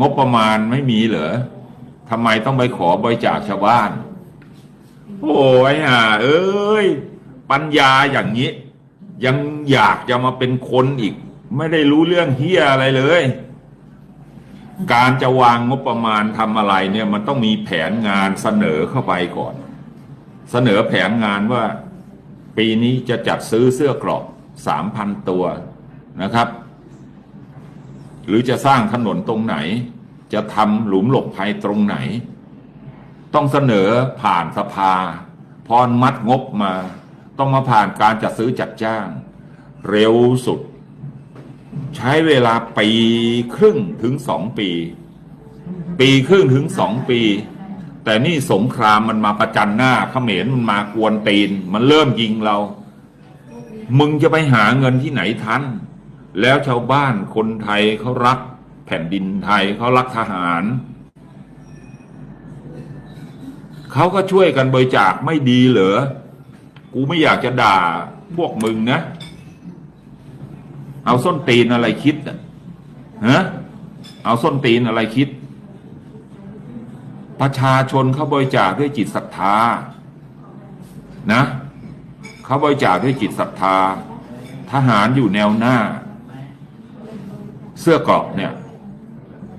งบประมาณไม่มีเหรอทำไมต้องไปขอบริจาคชาวบ้าน โอ้ยอะเอ้ย ปัญญาอย่างนี้ ยังอยากจะมาเป็นคนอีก ไม่ได้รู้เรื่องเฮียอะไรเลย การจะวางงบประมาณทำอะไรเนี่ย มันต้องมีแผนงานเสนอเข้าไปก่อน เสนอแผนงานว่า ปีนี้จะจัดซื้อเสื้อกราะสามพันตัวนะครับ หรือจะสร้างถนนตรงไหน จะทำหลุมหลบภัยตรงไหน ต้องเสนอผ่านสภาพออนมัดงบมา ต้องมาผ่านการจัดซื้อจัดจ้าง เร็วสุด ใช้เวลาปีครึ่งถึงสองปี ปีครึ่งถึงสองปี แต่นี่สงครามมันมาประจันหน้าเขมรมันมากวนตีน มันเริ่มยิงเรา มึงจะไปหาเงินที่ไหนทัน แล้วชาวบ้านคนไทยเขารักแผ่นดินไทยเขารักทหาร เขาก็ช่วยกันบริจาคไม่ดีเหรอ กูไม่อยากจะด่าพวกมึงนะ เอาส้นตีนอะไรคิดอะฮะเอาส้นตีนอะไรคิด ประชาชนเขาบริจาคด้วยจิตศรัทธา นะเขาบริจาคด้วยจิตศรัทธา ทหารอยู่แนวหน้า เสื้อเกราะเนี่ย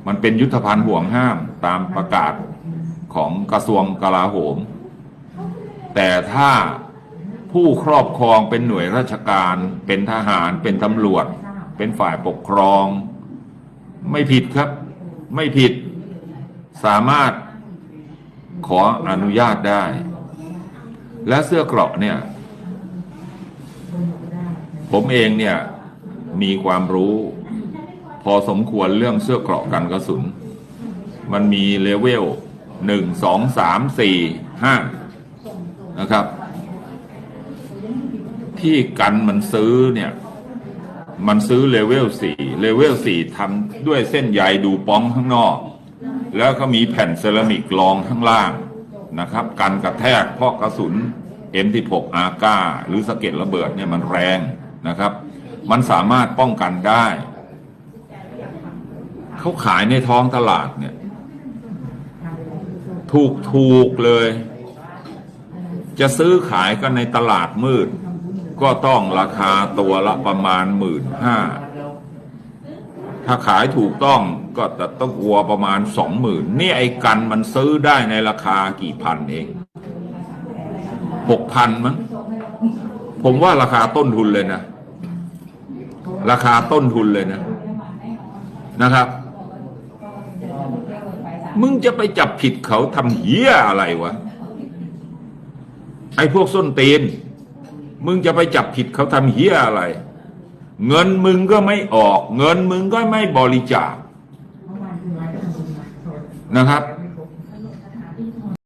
มันเป็นยุทธภัณฑ์ห่วงห้ามตามประกาศของกระทรวงกลาโหม แต่ถ้าผู้ครอบครองเป็นหน่วยราชการเป็นทหารเป็นตำรวจ เป็นฝ่ายปกครอง ไม่ผิดครับ ไม่ผิดสามารถขออนุญาตได้ และเสื้อเกราะเนี่ย ผมเองเนี่ยมีความรู้ พอสมควรเรื่องเสื้อเกราะกันกระสุน มันมีเลเวลหนึ่งสองสามสี่ห้านะครับ ที่กันมันซื้อเนี่ย มันซื้อเลเวลสี่เลเวลสี่ทำด้วยเส้นใยดูป้องข้างนอก แล้วก็มีแผ่นเซรามิกรองข้างล่างนะครับ กันกระแทกเพราะกระสุน M16 อาก้าหรือสะเก็ดระเบิดเนี่ยมันแรงนะครับ มันสามารถป้องกันได้ เขาขายในท้องตลาดเนี่ย ถูกถูกเลย จะซื้อขายกันในตลาดมืด ก็ต้องราคาตัวละประมาณหมื่นห้าถ้าขายถูกต้องก็จะต้องวัวประมาณสองหมื่นนี่ไอ้กันมันซื้อได้ในราคากี่พันเองหกพันมั้งผมว่าราคาต้นทุนเลยนะ ราคาต้นทุนเลยนะนะครับ มึงจะไปจับผิดเขาทำเหี้ยอะไรวะ ไอ้พวกส้นตีน มึงจะไปจับผิดเขาทำเหี้ยอะไร เงินมึงก็ไม่ออก เงินมึงก็ไม่บริจาคนะครับ